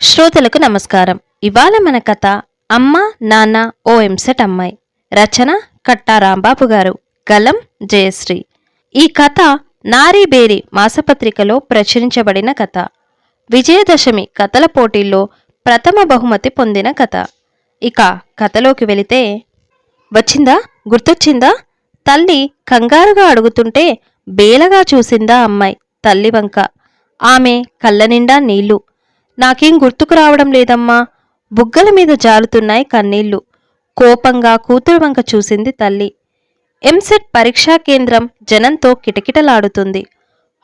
శ్రోతలకు నమస్కారం. ఇవాళ మన కథ అమ్మ నాన్న ఓ ఎంసెట్ అమ్మాయి. రచన కట్టా రాంబాబు గారు. గలం జయశ్రీ. ఈ కథ నారీబేరి మాసపత్రికలో ప్రచురించబడిన కథ. విజయదశమి కథల పోటీల్లో ప్రథమ బహుమతి పొందిన కథ. ఇక కథలోకి వెళితే వచ్చిందా? గుర్తొచ్చిందా? తల్లి కంగారుగా అడుగుతుంటే బేలగా చూసిందా అమ్మాయి తల్లి వంక. ఆమె కళ్ళ నిండా నీళ్ళు. నాకేం గుర్తుకు రావడం లేదమ్మా. బుగ్గల మీద జారుతున్నాయి కన్నీళ్ళు. కోపంగా కూతురు వంక చూసింది తల్లి. ఎంసెట్ పరీక్షా కేంద్రం జనంతో కిటకిటలాడుతుంది.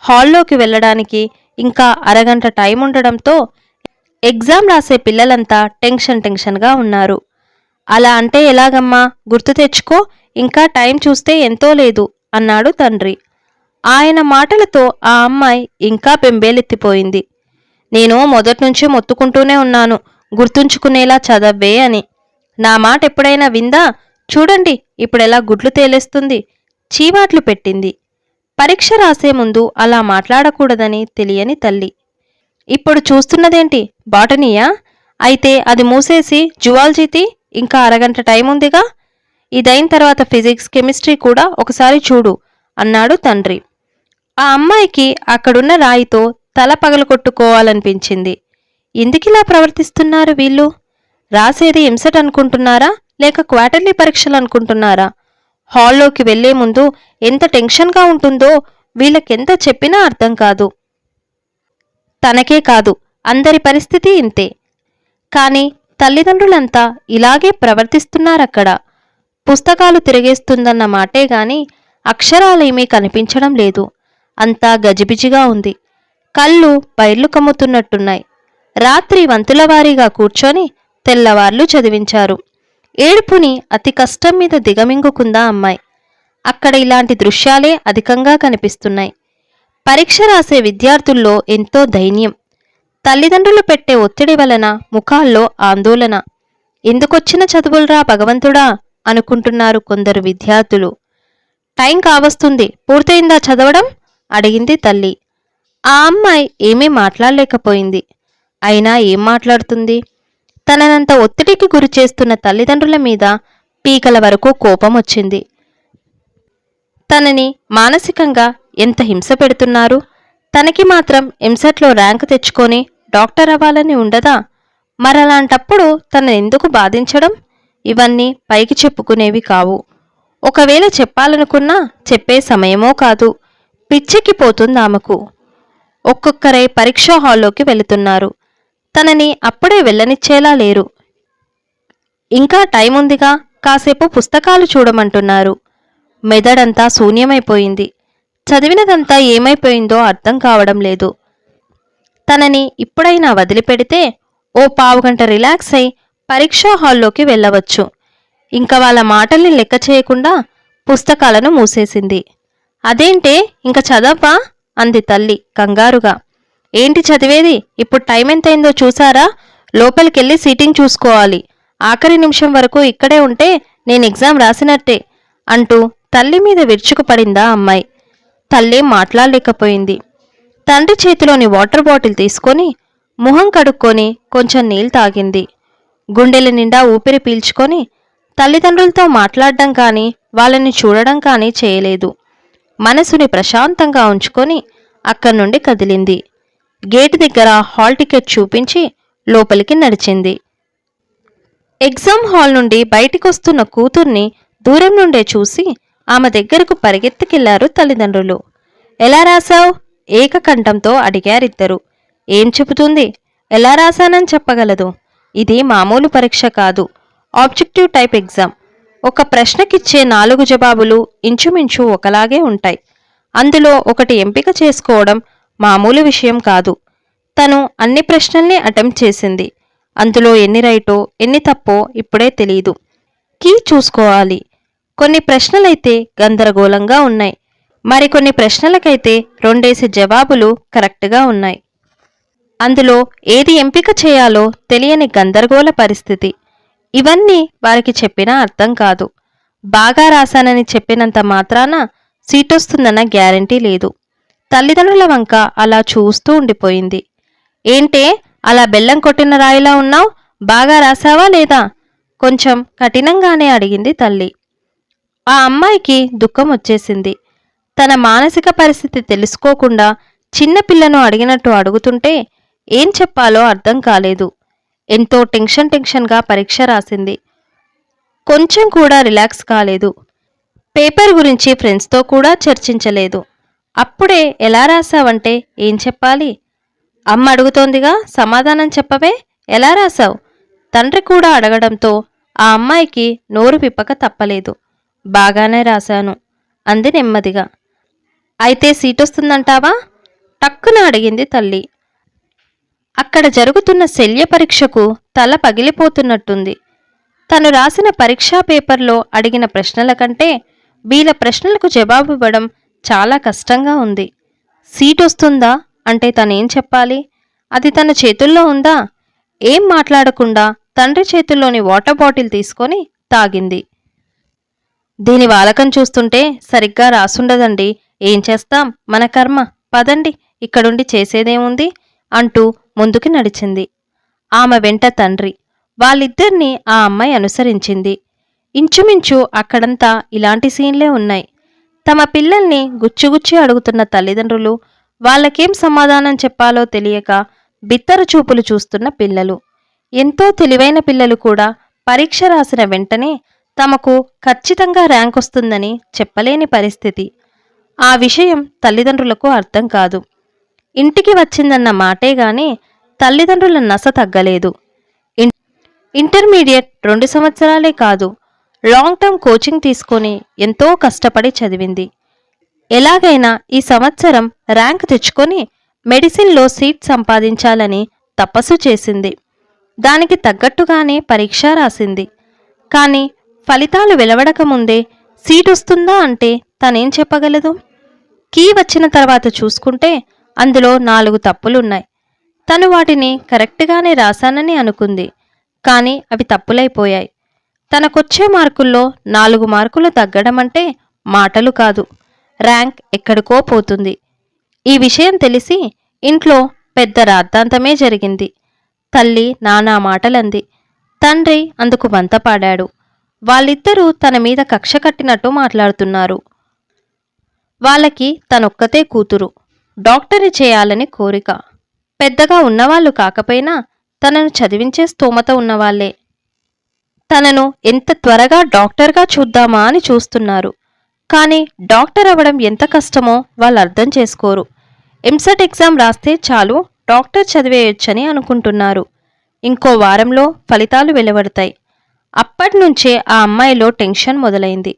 హాల్లోకి వెళ్ళడానికి ఇంకా అరగంట టైం ఉండడంతో ఎగ్జామ్ రాసే పిల్లలంతా టెన్షన్ టెన్షన్గా ఉన్నారు. అలా అంటే ఎలాగమ్మా? గుర్తు తెచ్చుకో. ఇంకా టైం చూస్తే ఎంతో లేదు అన్నాడు తండ్రి. ఆయన మాటలతో ఆ అమ్మాయి ఇంకా బెంబేలెత్తిపోయింది నేను మొదట్నుంచి మొత్తుకుంటూనే ఉన్నాను. గుర్తుంచుకునేలా చదవ్వే అని. నా మాట ఎప్పుడైనా విందా? చూడండి ఇప్పుడెలా గుడ్లు తేలేస్తుంది. చీవాట్లు పెట్టింది. పరీక్ష రాసే ముందు అలా మాట్లాడకూడదని తెలియని తల్లి. ఇప్పుడు చూస్తున్నదేంటి? బాటనీయా? అయితే అది మూసేసి జువాలజీతి ఇంకా అరగంట టైం ఉందిగా? ఇదైన తర్వాత ఫిజిక్స్ కెమిస్ట్రీ కూడా ఒకసారి చూడు అన్నాడు తండ్రి. ఆ అమ్మాయికి అక్కడున్న రాయితో తల పగలగొట్టుకోవాలనిపించింది. ఎందుకిలా ప్రవర్తిస్తున్నారు వీళ్ళు? రాసేది ఎంసెట్ అనుకుంటున్నారా? లేక క్వార్టర్లీ పరీక్షలు అనుకుంటున్నారా? హాల్లోకి వెళ్ళే ముందు ఎంత టెన్షన్గా ఉంటుందో వీళ్ళకెంత చెప్పినా అర్థం కాదు. తనకే కాదు అందరి పరిస్థితి ఇంతే. కానీ తల్లిదండ్రులంతా ఇలాగే ప్రవర్తిస్తున్నారక్కడ. పుస్తకాలు తిరిగేస్తుందన్న మాటే గాని అక్షరాలేమీ కనిపించడం లేదు. అంతా గజిబిజిగా ఉంది. కళ్ళు పైర్లు కమ్ముతున్నట్టున్నాయి. రాత్రి వంతులవారీగా కూర్చొని తెల్లవార్లు చదివించారు. ఏడుపుని అతి కష్టం మీద దిగమింగుకుందా అమ్మాయి. అక్కడ ఇలాంటి దృశ్యాలే అధికంగా కనిపిస్తున్నాయి. పరీక్ష రాసే విద్యార్థుల్లో ఎంతో దైన్యం. తల్లిదండ్రులు పెట్టే ఒత్తిడి వలన ముఖాల్లో ఆందోళన. ఎందుకొచ్చిన చదువులరా భగవంతుడా? అనుకుంటున్నారు కొందరు విద్యార్థులు. టైం కావస్తుంది. పూర్తయిందా చదవడం? అడిగింది తల్లి. ఆ అమ్మాయి ఏమీ మాట్లాడలేకపోయింది. అయినా ఏం మాట్లాడుతుంది? తననంత ఒత్తిడికి గురి చేస్తున్న తల్లిదండ్రుల మీద పీకల వరకు కోపం వచ్చింది. తనని మానసికంగా ఎంత హింస పెడుతున్నారు? తనకి మాత్రం ఎంసెట్లో ర్యాంక్ తెచ్చుకొని డాక్టర్ అవ్వాలని ఉండదా? మరలాంటప్పుడు తన ఎందుకు బాధించడం? ఇవన్నీ పైకి చెప్పుకునేవి కావు. ఒకవేళ చెప్పాలనుకున్నా చెప్పే సమయమో కాదు. పిచ్చెక్కిపోతుంది ఆమెకు. ఒక్కొక్కరై పరీక్షా హాల్లోకి వెళుతున్నారు. తనని అప్పుడే వెళ్ళనిచ్చేలా లేరు. ఇంకా టైం ఉందిగా కాసేపు పుస్తకాలు చూడమంటున్నారు. మెదడంతా శూన్యమైపోయింది. చదివినదంతా ఏమైపోయిందో అర్థం కావడం లేదు. తనని ఇప్పుడైనా వదిలిపెడితే ఓ పావుగంట రిలాక్స్ అయి పరీక్షా హాల్లోకి వెళ్ళవచ్చు. ఇంకా వాళ్ళ మాటల్ని లెక్క చేయకుండా పుస్తకాలను మూసేసింది. అదేంటే ఇంక చదవా అంది తల్లి కంగారుగా. ఏంటి చదివేది? ఇప్పుడు టైం ఎంతైందో చూసారా? లోపలికెళ్ళి సీటింగ్ చూసుకోవాలి. ఆఖరి నిమిషం వరకు ఇక్కడే ఉంటే నేను ఎగ్జామ్ రాసినట్టే అంటూ తల్లి మీద విరుచుకుపడిందా అమ్మాయి. తల్లేం మాట్లాడలేకపోయింది. తండ్రి చేతిలోని వాటర్ బాటిల్ తీసుకొని ముఖం కడుక్కొని కొంచెం నీళ్ళు తాగింది. గుండెల నిండా ఊపిరి పీల్చుకొని తల్లిదండ్రులతో మాట్లాడడం కానీ వాళ్ళని చూడడం కానీ చేయలేదు. మనసుని ప్రశాంతంగా ఉంచుకొని అక్కడి నుండి కదిలింది. గేటు దగ్గర హాల్ టికెట్ చూపించి లోపలికి నడిచింది. ఎగ్జామ్ హాల్ నుండి బయటికొస్తున్న కూతుర్ని దూరం నుండే చూసి ఆమె దగ్గరకు పరిగెత్తుకెళ్ళారు తల్లిదండ్రులు. ఎలా రాశావు? ఏకకంఠంతో అడిగారిద్దరు. ఏం చెబుతుంది? ఎలా రాశానని చెప్పగలదు? ఇది మామూలు పరీక్ష కాదు. Objective type exam. ఒక ప్రశ్నకిచ్చే నాలుగు జవాబులు ఇంచుమించు ఒకలాగే ఉంటాయి. అందులో ఒకటి ఎంపిక చేసుకోవడం మామూలు విషయం కాదు. తను అన్ని ప్రశ్నల్ని అటెంప్ట్ చేసింది. అందులో ఎన్ని రైటో ఎన్ని తప్పో ఇప్పుడే తెలియదు కీ చూసుకోవాలి. కొన్ని ప్రశ్నలైతే గందరగోళంగా ఉన్నాయి. మరికొన్ని ప్రశ్నలకైతే రెండేసి జవాబులు కరెక్ట్గా ఉన్నాయి. అందులో ఏది ఎంపిక చేయాలో తెలియని గందరగోళ పరిస్థితి. ఇవన్నీ వారికి చెప్పినా అర్థం కాదు. బాగా రాశానని చెప్పినంత మాత్రాన సీటొస్తుందన్న గ్యారంటీ లేదు. తల్లిదండ్రుల వంక అలా చూస్తూ ఉండిపోయింది. ఏంటే అలా బెల్లం కొట్టిన రాయిలా ఉన్నావు? బాగా రాసావా లేదా? కొంచెం కఠినంగానే అడిగింది తల్లి. ఆ అమ్మాయికి దుఃఖం వచ్చేసింది. తన మానసిక పరిస్థితి తెలుసుకోకుండా చిన్నపిల్లను అడిగినట్టు అడుగుతుంటే ఏం చెప్పాలో అర్థం కాలేదు. ఎంతో టెన్షన్ టెన్షన్గా పరీక్ష రాసింది. కొంచెం కూడా రిలాక్స్ కాలేదు. పేపర్ గురించి ఫ్రెండ్స్తో కూడా చర్చించలేదు. అప్పుడే ఎలా రాసావంటే ఏం చెప్పాలి? అమ్మ అడుగుతోందిగా సమాధానం చెప్పవే ఎలా రాసావు? తండ్రి కూడా అడగడంతో ఆ అమ్మాయికి నోరు పిప్పక తప్పలేదు. బాగానే రాశాను అంది నెమ్మదిగా. అయితే సీట్ వస్తుందంటావా టక్కున అడిగింది తల్లి. అక్కడ జరుగుతున్న శల్య పరీక్షకు తల పగిలిపోతున్నట్టుంది. తను రాసిన పరీక్షా పేపర్లో అడిగిన ప్రశ్నల కంటే వీళ్ళ ప్రశ్నలకు జవాబు ఇవ్వడం చాలా కష్టంగా ఉంది. సీట్ వస్తుందా? అంటే తనేం చెప్పాలి? అది తన చేతుల్లో ఉందా? ఏం మాట్లాడకుండా తండ్రి చేతుల్లోని వాటర్ బాటిల్ తీసుకొని తాగింది. దీని వాలకం చూస్తుంటే సరిగ్గా రాసుండదండి. ఏం చేస్తాం? మన కర్మ. పదండి ఇక్కడుండి చేసేదేముంది? అంటూ ముందుకి నడిచింది. ఆమె వెంట తండ్రి వాళ్ళిద్దరినీ ఆ అమ్మాయి అనుసరించింది. ఇంచుమించు అక్కడంతా ఇలాంటి సీన్లే ఉన్నాయి. తమ పిల్లల్ని గుచ్చిగుచ్చి అడుగుతున్న తల్లిదండ్రులు వాళ్ళకేం సమాధానం చెప్పాలో తెలియక బిత్తర చూపులు చూస్తున్న పిల్లలు. ఎంతో తెలివైన పిల్లలు కూడా పరీక్ష రాసిన వెంటనే తమకు ఖచ్చితంగా ర్యాంక్ వస్తుందని చెప్పలేని పరిస్థితి. ఆ విషయం తల్లిదండ్రులకు అర్థం కాదు. ఇంటికి వచ్చిందన్న మాటే గాని తల్లిదండ్రుల నస తగ్గలేదు. ఇన్- ఇంటర్మీడియట్ రెండు సంవత్సరాలే కాదు లాంగ్ టర్మ్ కోచింగ్ తీసుకొని ఎంతో కష్టపడి చదివింది. ఎలాగైనా ఈ సంవత్సరం ర్యాంక్ తెచ్చుకొని మెడిసిన్లో సీట్ సంపాదించాలని తపస్సు చేసింది. దానికి తగ్గట్టుగానే పరీక్ష రాసింది. కానీ ఫలితాలు వెలువడక ముందే సీట్ వస్తుందా అంటే తనేం చెప్పగలదు? కీ వచ్చిన తర్వాత చూసుకుంటే అందులో నాలుగు తప్పులున్నాయి. తను వాటిని కరెక్ట్గానే రాశానని అనుకుంది. కానీ అవి తప్పులైపోయాయి. తనకొచ్చే మార్కుల్లో నాలుగు మార్కులు తగ్గడం అంటే మాటలు కాదు. ర్యాంక్ ఎక్కడికో పోతుంది. ఈ విషయం తెలిసి ఇంట్లో పెద్ద రాద్ధాంతమే జరిగింది. తల్లి నానా మాటలంది. తండ్రి అందుకు వంతపాడాడు వాళ్ళిద్దరూ తన మీద కక్ష కట్టినట్టు మాట్లాడుతున్నారు. వాళ్ళకి తనొక్కతే కూతురు. డాక్టరీ చేయాలని కోరిక. పెద్దగా ఉన్నవాళ్ళు కాకపోయినా తనను చదివించే స్తోమత ఉన్నవాళ్ళే తనను ఎంత త్వరగా డాక్టర్గా చూద్దామా అని చూస్తున్నారు. కానీ డాక్టర్ అవ్వడం ఎంత కష్టమో వాళ్ళు అర్థం చేసుకోరు. ఎంసెట్ ఎగ్జామ్ రాస్తే చాలు డాక్టర్ చదివేయొచ్చని అనుకుంటున్నారు. ఇంకో వారంలో ఫలితాలు వెలువడతాయి. అప్పటినుంచే ఆ అమ్మాయిలో టెన్షన్ మొదలైంది.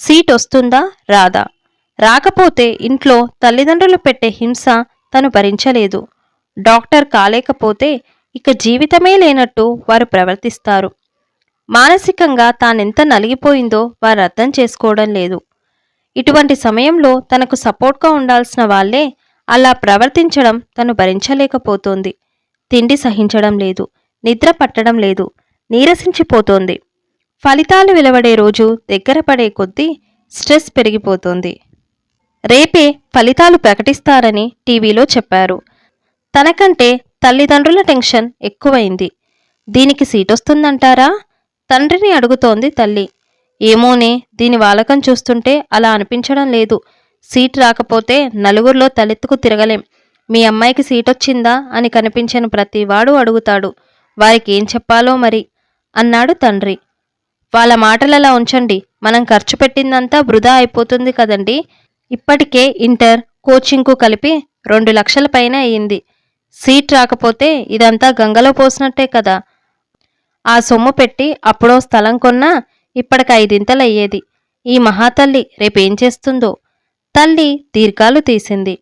సీట్ వస్తుందా? రాదా. రాకపోతే ఇంట్లో తల్లిదండ్రులు పెట్టే హింస తను భరించలేదు. డాక్టర్ కాలేకపోతే ఇక జీవితమే లేనట్టు వారు ప్రవర్తిస్తారు. మానసికంగా తానెంత నలిగిపోయిందో వారు అర్థం చేసుకోవడం లేదు. ఇటువంటి సమయంలో తనకు సపోర్ట్గా ఉండాల్సిన వాళ్ళే అలా ప్రవర్తించడం తను భరించలేకపోతోంది. తిండి సహించడం లేదు నిద్ర పట్టడం లేదు నీరసించిపోతోంది. ఫలితాలు వెలువడే రోజు దగ్గర పడే కొద్దీ స్ట్రెస్ పెరిగిపోతోంది. రేపే ఫలితాలు ప్రకటిస్తారని టీవీలో చెప్పారు. తనకంటే తల్లిదండ్రుల టెన్షన్ ఎక్కువైంది. దీనికి సీటొస్తుందంటారా? తండ్రిని అడుగుతోంది తల్లి. ఏమోనే దీని వాలకం చూస్తుంటే అలా అనిపించడం లేదు. సీట్ రాకపోతే నలుగురిలో తలెత్తుకు తిరగలేం. మీ అమ్మాయికి సీటొచ్చిందా అని కనిపించిన ప్రతివాడు అడుగుతాడు. వారికి ఏం చెప్పాలో మరి? అన్నాడు తండ్రి. వాళ్ళ మాటలలా ఉంచండి. మనం ఖర్చు పెట్టిందంతా వృధా అయిపోతుంది కదండి. ఇప్పటికే ఇంటర్ కోచింగ్కు కలిపి రెండు లక్షల పైన అయ్యింది. సీట్ రాకపోతే ఇదంతా గంగలో పోసినట్టే కదా. ఆ సొమ్ము పెట్టి అప్పుడో స్థలం కొన్నా ఇప్పటికి ఐదింతలు అయ్యేది ఈ మహాతల్లి రేపేం చేస్తుందో? తల్లి దీర్ఘాలు తీసింది.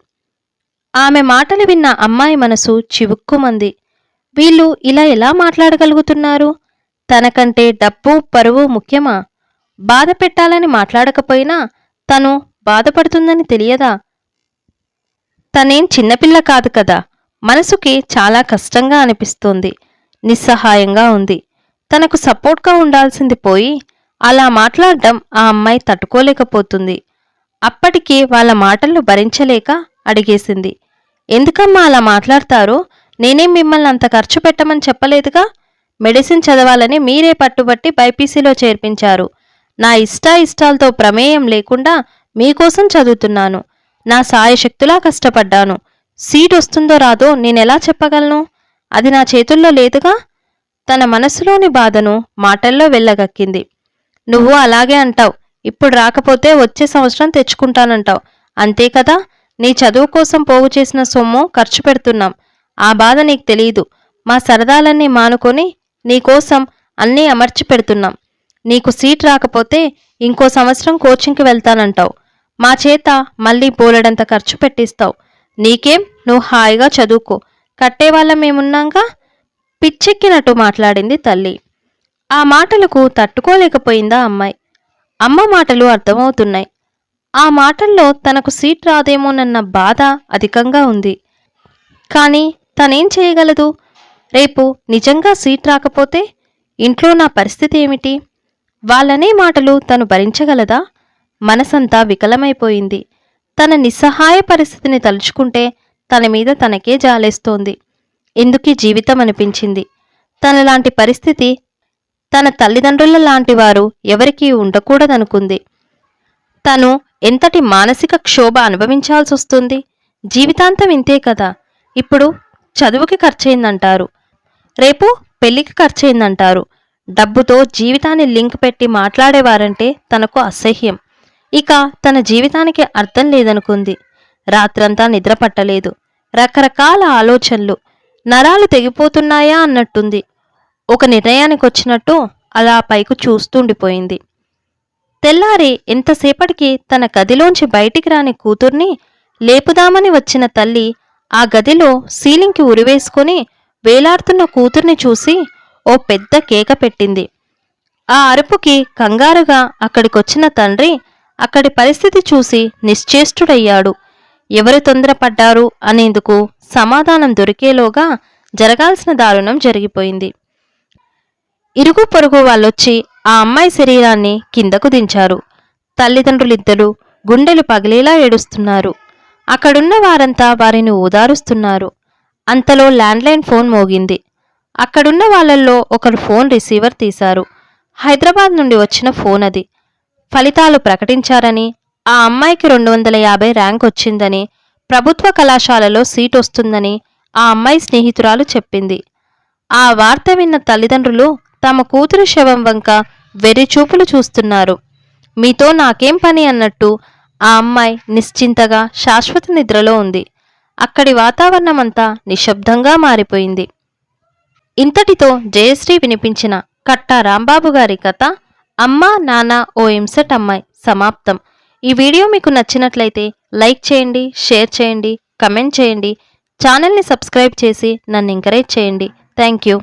ఆమె మాటలు విన్న అమ్మాయి మనసు చివుక్కుమంది. వీళ్ళు ఇలా ఎలా మాట్లాడగలుగుతున్నారు? తనకంటే డబ్బు పరువు ముఖ్యమా? బాధ పెట్టాలని మాట్లాడకపోయినా తను బాధపడుతుందని తెలియదా? తనేం చిన్నపిల్ల కాదు కదా. మనసుకి చాలా కష్టంగా అనిపిస్తోంది. నిస్సహాయంగా ఉంది. తనకు సపోర్ట్గా ఉండాల్సింది పోయి అలా మాట్లాడడం ఆ అమ్మాయి తట్టుకోలేకపోతుంది. అప్పటికి వాళ్ళ మాటలను భరించలేక అడిగేసింది. ఎందుకమ్మా అలా మాట్లాడతారో? నేనేం మిమ్మల్ని అంత ఖర్చు పెట్టమని చెప్పలేదుగా? మెడిసిన్ చదవాలని మీరే పట్టుబట్టి బైపీసీలో చేర్పించారు. నా ఇష్ట ఇష్టాలతో ప్రమేయం లేకుండా మీకోసం చదువుతున్నాను. నా సాయశక్తులా కష్టపడ్డాను. సీట్ వస్తుందో రాదో నేనెలా చెప్పగలను? అది నా చేతుల్లో లేదుగా? తన మనసులోని బాధను మాటల్లో వెళ్ళగక్కింది. నువ్వు అలాగే అంటావు. ఇప్పుడు రాకపోతే వచ్చే సంవత్సరం తెచ్చుకుంటానంటావు. అంతే కదా? నీ చదువు కోసం పోగు చేసిన సొమ్ము ఖర్చు పెడుతున్నాం. ఆ బాధ నీకు తెలియదు మా సరదాలన్నీ మానుకొని నీకోసం అన్నీ అమర్చి పెడుతున్నాం. నీకు సీట్ రాకపోతే ఇంకో సంవత్సరం కోచింగ్కి వెళ్తానంటావు. మా చేత మళ్ళీ బోలెడంత ఖర్చు పెట్టిస్తావు. నీకేం? నువ్వు హాయిగా చదువుకో. కట్టేవాళ్ళం మేమున్నాక పిచ్చెక్కినట్టు మాట్లాడింది తల్లి. ఆ మాటలకు తట్టుకోలేకపోయిందా అమ్మాయి. అమ్మ మాటలు అర్థమవుతున్నాయి. ఆ మాటల్లో తనకు సీట్ రాదేమోనన్న బాధ అధికంగా ఉంది. కానీ తనేం చేయగలదు? రేపు నిజంగా సీట్ రాకపోతే ఇంట్లో నా పరిస్థితి ఏమిటి? వాళ్ళనే మాటలు తను భరించగలదా? మనసంతా వికలమైపోయింది. తన నిస్సహాయ పరిస్థితిని తలుచుకుంటే తన మీద తనకే జాలేస్తోంది. ఎందుకీ జీవితం అనిపించింది? తనలాంటి పరిస్థితి తన తల్లిదండ్రుల లాంటి వారు ఎవరికీ ఉండకూడదనుకుంది. తను ఎంతటి మానసిక క్షోభ అనుభవించాల్సి వస్తుంది జీవితాంతం ఇంతే కదా? ఇప్పుడు చదువుకి ఖర్చయిందంటారు. రేపు పెళ్ళికి ఖర్చయిందంటారు. డబ్బుతో జీవితాన్ని లింక్ పెట్టి మాట్లాడేవారంటే తనకు అసహ్యం. ఇక తన జీవితానికి అర్థం లేదనుకుంది. రాత్రంతా నిద్ర పట్టలేదు. రకరకాల ఆలోచనలు. నరాలు తెగిపోతున్నాయా అన్నట్టుంది. ఒక నిర్ణయానికి వచ్చినట్టు అలా పైకి చూస్తుండిపోయింది. తెల్లారి ఎంతసేపటికి తన గదిలోంచి బయటికి రాని కూతుర్ని లేపుదామని వచ్చిన తల్లి ఆ గదిలో సీలింగ్కి ఉరివేసుకొని వేలాడుతున్న కూతుర్ని చూసి ఓ పెద్ద కేక పెట్టింది. ఆ అరుపుకి కంగారుగా అక్కడికొచ్చిన తండ్రి అక్కడి పరిస్థితి చూసి నిశ్చేష్టుడయ్యాడు. ఎవరు తొందరపడ్డారు అనేందుకు సమాధానం దొరికేలోగా జరగాల్సిన దారుణం జరిగిపోయింది. ఇరుగు పొరుగు వాళ్ళొచ్చి ఆ అమ్మాయి శరీరాన్ని కిందకు దించారు. తల్లిదండ్రులిద్దరూ గుండెలు పగిలేలా ఏడుస్తున్నారు. అక్కడున్న వారంతా వారిని ఓదారుస్తున్నారు అంతలో ల్యాండ్లైన్ ఫోన్ మోగింది. అక్కడున్న వాళ్ళల్లో ఒకరు ఫోన్ రిసీవర్ తీశారు. హైదరాబాద్ నుండి వచ్చిన ఫోన్ అది. ఫలితాలు ప్రకటించారని ఆ అమ్మాయికి రెండు వందల యాభై ర్యాంక్ వచ్చిందని ప్రభుత్వ కళాశాలలో సీట్ వస్తుందని ఆ అమ్మాయి స్నేహితురాలు చెప్పింది. ఆ వార్త విన్న తల్లిదండ్రులు తమ కూతురు శవం వంక వెర్రిచూపులు చూస్తున్నారు. మీతో నాకేం పని అన్నట్టు ఆ అమ్మాయి నిశ్చింతగా శాశ్వత నిద్రలో ఉంది. అక్కడి వాతావరణమంతా నిశ్శబ్దంగా మారిపోయింది. ఇంతటితో జయశ్రీ వినిపించిన కట్టా రాంబాబు గారి కథ అమ్మ నాన్న ఓ ఎంసెట్ అమ్మాయి సమాప్తం. ఈ వీడియో మీకు నచ్చినట్లయితే లైక్ చేయండి షేర్ చేయండి కమెంట్ చేయండి. ఛానల్ని సబ్స్క్రైబ్ చేసి నన్ను ఎంకరేజ్ చేయండి. Thank you.